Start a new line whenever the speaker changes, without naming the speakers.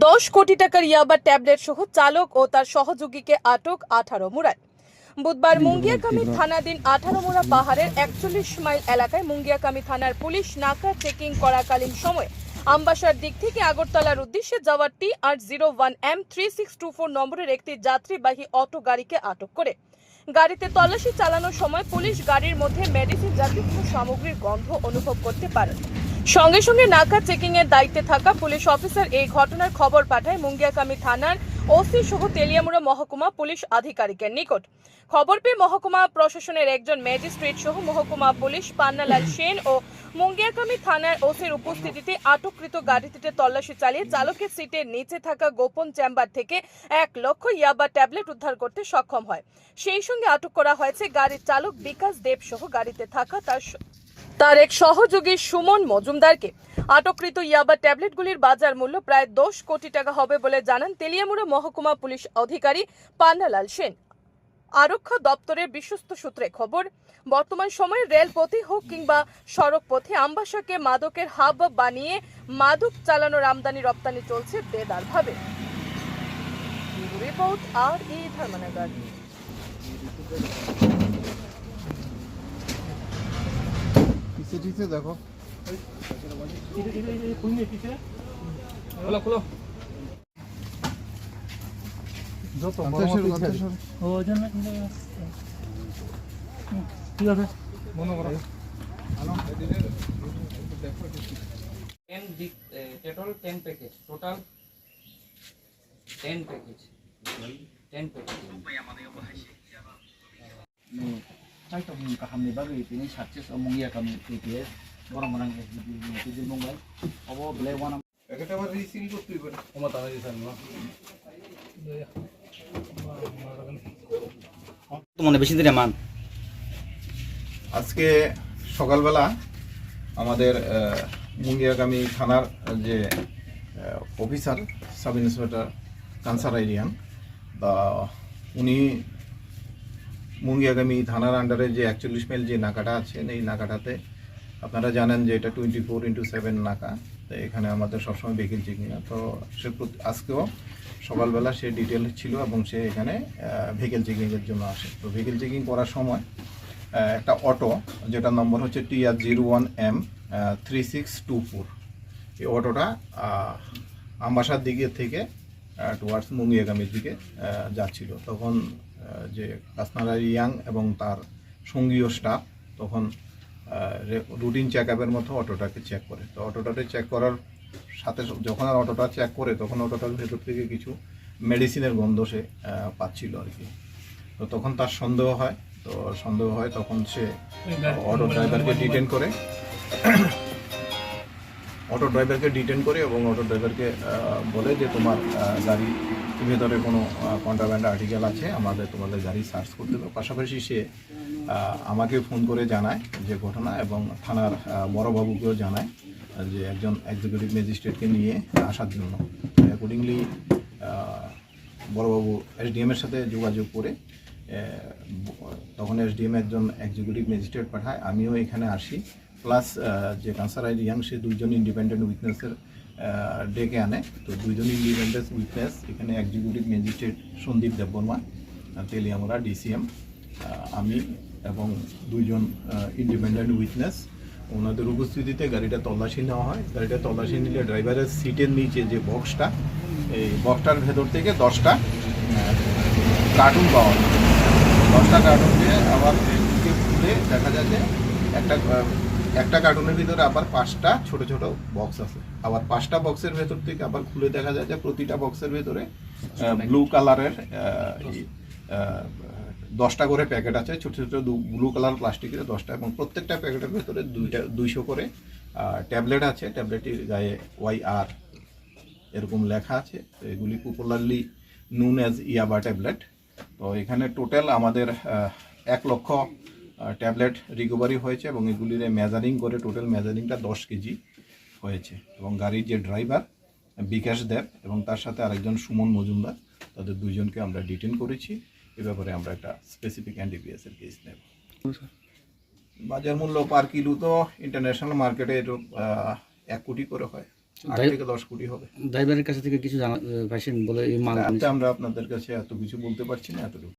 দশ কোটি টাকার ইয়াবা ট্যাবলেট সহ চালক ও তার সহযোগীকে আটক আঠারো মুরায় বুধবার মুঙ্গিয়াকামী থানাধীন আঠারো মোড়া পাহাড়ের একচল্লিশ মাইল এলাকায় মুঙ্গিয়াকামী থানার পুলিশ নাকা চেকিং করাকালীন সময় আমবাসার দিক থেকে আগরতলার উদ্দেশ্যে যাওয়া টি আট zero one M three six two four নম্বরের একটি যাত্রীবাহী অটো গাড়িকে আটক করে। গাড়িতে তল্লাশি চালানোর সময় পুলিশ গাড়ির মধ্যে মেডিসিন জাতীয় সামগ্রীর গন্ধ অনুভব করতে পারে। সঙ্গে সঙ্গে নাকা চেকিং এর দায়িত্বে থাকা পুলিশ অফিসার এই ঘটনার খবর পাঠায় মুঙ্গিয়াকামী থানার ওসি সহ তেলিয়ামুড়া মহকুমা পুলিশ আধিকারিকের নিকট। খবর পেয়ে মহকুমা প্রশাসনের একজন ম্যাজিস্ট্রেট সহ মহকুমা পুলিশ পান্নালাল সেন ও মুঙ্গিয়াকামী থানার ওসির উপস্থিতিতে আটককৃত গাড়িটিতে তল্লাশি চালিয়ে চালকের সিটের নিচে থাকা গোপন চেম্বার থেকে এক লক্ষ ইয়াবা ট্যাবলেট উদ্ধার করতে সক্ষম হয়। সেই সঙ্গে আটক করা হয়েছে গাড়ির চালক বিকাশ দেব সহ গাড়িতে থাকা তার তার এক সহযোগী সুমন মজুমদারকে আটককৃত ইয়াবা ট্যাবলেটগুলির বাজার মূল্য প্রায় দশ কোটি টাকা হবে বলে জানান তেলিয়ামুড়া মহকুমা পুলিশ অধিকারী পান্নালাল সেন। আরক্ষা দপ্তরের বিশ্বস্ত সূত্রে খবর, বর্তমান সময়ে রেলপথে হোক কিংবা সড়ক পথে আমবাসাকে মাদকের হাব বানিয়ে মাদক চালানোর আমদানি রপ্তানি চলছে বেদারভাবে। রিপোর্ট আর ই ধর্মনগর।
পিছে দেখো।
খোলো খোলো
যত।
ওই জন্য ঠিক আছে।
মনে করো।
Ten total ten package total ten package ten package
তাই তো কাহামনি bagay tini success among ya kami TPS orang orang SDG Mumbai obo bele wana
একটা আবার রিসিল করতে হবে
তো মনে বেশি দিনে মান
আজকে সকালবেলা আমাদের মুঙ্গিয়াগামী থানার যে অফিসার সাব ইন্সপেক্টর কানসার এরিয়ান বা উনি মুঙ্গিয়াগামী থানার আন্ডারে যে একচল্লিশ মাইল যে নাকাটা আছে, এই নাকাটাতে আপনারা জানেন যে এটা টোয়েন্টি ফোর ইন্টু সেভেন নাকা। তো এখানে আমাদের সবসময় ভেহিকেল চেকিং তো সে আজকেও সকালবেলা সে ডিটেল ছিল এবং সে এখানে ভেহিকেল চেকিংয়ের জন্য আসে। তো ভেহিকেল চেকিং করার সময় একটা অটো যেটা নম্বর হচ্ছে T R zero one M three six two four এই অটোটা আমবাসার দিকে থেকে টুয়ার্ডস মুঙ্গিয়াগামীর দিকে যাচ্ছিল। তখন যে কাসনারা ইয়াং এবং তার সঙ্গীয় স্টাফ তখন রুটিন চেক আপের মতো অটোটাকে চেক করে। তো অটোটাকে চেক করার সাথে যখন আর অটোটা চেক করে তখন অটোটার ভেতর থেকে কিছু মেডিসিনের গন্ধ সে পাচ্ছিল আর কি। তো তখন তার সন্দেহ হয়। তো সন্দেহ হয় তখন সে অটো ড্রাইভারকে ডিটেন করে। অটো ড্রাইভারকে ডিটেন করে এবং অটো ড্রাইভারকে বলে যে তোমার গাড়ি ভেতরে কোনো কন্ট্রাব্যান্ড আর্টিকেল আছে, আমাদের তোমাদের গাড়ি সার্চ করতে হবে পাশাপাশি সে আমাকে ফোন করে জানায় যে ঘটনা এবং থানার বড়বাবুকেও জানায় যে একজন এক্সিকিউটিভ ম্যাজিস্ট্রেটকে নিয়ে আসার জন্য। অ্যাকর্ডিংলি বড়বাবু এসডিএম এর সাথে যোগাযোগ করে তখন এসডিএম একজন এক্সিকিউটিভ ম্যাজিস্ট্রেট পাঠায়। আমিও এখানে আসি। প্লাস যে কানসার আই ইয়াং সে দুইজন ইন্ডিপেন্ডেন্ট উইটনেসের ডেকে আনে। তো দুইজন ইন্ডিপেন্ডেন্ট উইটনেস এখানে এক্সিকিউটিভ ম্যাজিস্ট্রেট সন্দীপ দেববর্মা আহ, তেলিয়ামুড়া ডিসিএম আমি এবং দুইজন ইন্ডিপেন্ডেন্ট উইটনেস ওনাদের উপস্থিতিতে গাড়িটা তল্লাশি নেওয়া হয়। গাড়িটা তল্লাশি নিলে ড্রাইভারের সিটের নিচে যে বক্সটা এই বক্সটার ভেতর থেকে দশটা কার্টুন পাওয়া যায়। দশটা কার্টুনকে আবার দেখা যায় যে একটা একটা কার্টুনের ভিতরে আবার পাঁচটা ছোট ছোট বক্স আছে। আবার পাঁচটা বক্সের ভেতর থেকে আবার খুলে দেখা যায় যে প্রতিটা বক্সের ভেতরে ব্লু কালারের দশটা করে প্যাকেট আছে। ছোট ছোট ব্লু কালার প্লাস্টিকের দশটা এবং প্রত্যেকটা প্যাকেটের ভেতরে দুইটা দুইশো করে ট্যাবলেট আছে। ট্যাবলেটটির গায়ে ওয়াই আর এরকম লেখা আছে। তো এগুলি পপুলারলি নুন অ্যাজ ইয়াবা ট্যাবলেট তো এখানে টোটাল আমাদের এক লক্ষ ট্যাবলেট রিকভারি হয়েছে এবং এগুলির মেজারিং করে টোটাল মেজারিংটা দশ কেজি হয়েছে এবং গাড়ির যে ড্রাইভার বিকাশ দেব এবং তার সাথে আরেকজন সুমন মজুমদার তাদের দুইজনকে আমরা ডিটেন করেছি। এ ব্যাপারে আমরা একটা স্পেসিফিক এনডিপিএস এর কেস নেব। বাজার মূল্য পার কিলো তো ইন্টারন্যাশনাল মার্কেটে এর এক কোটি করে হয়। আট থেকে দশ কোটি হবে।
ড্রাইভারের কাছে থেকে কিছু জানা পাইছেন বলে
আমরা আপনাদের কাছে এত কিছু বলতে পারছি না এতটুকু।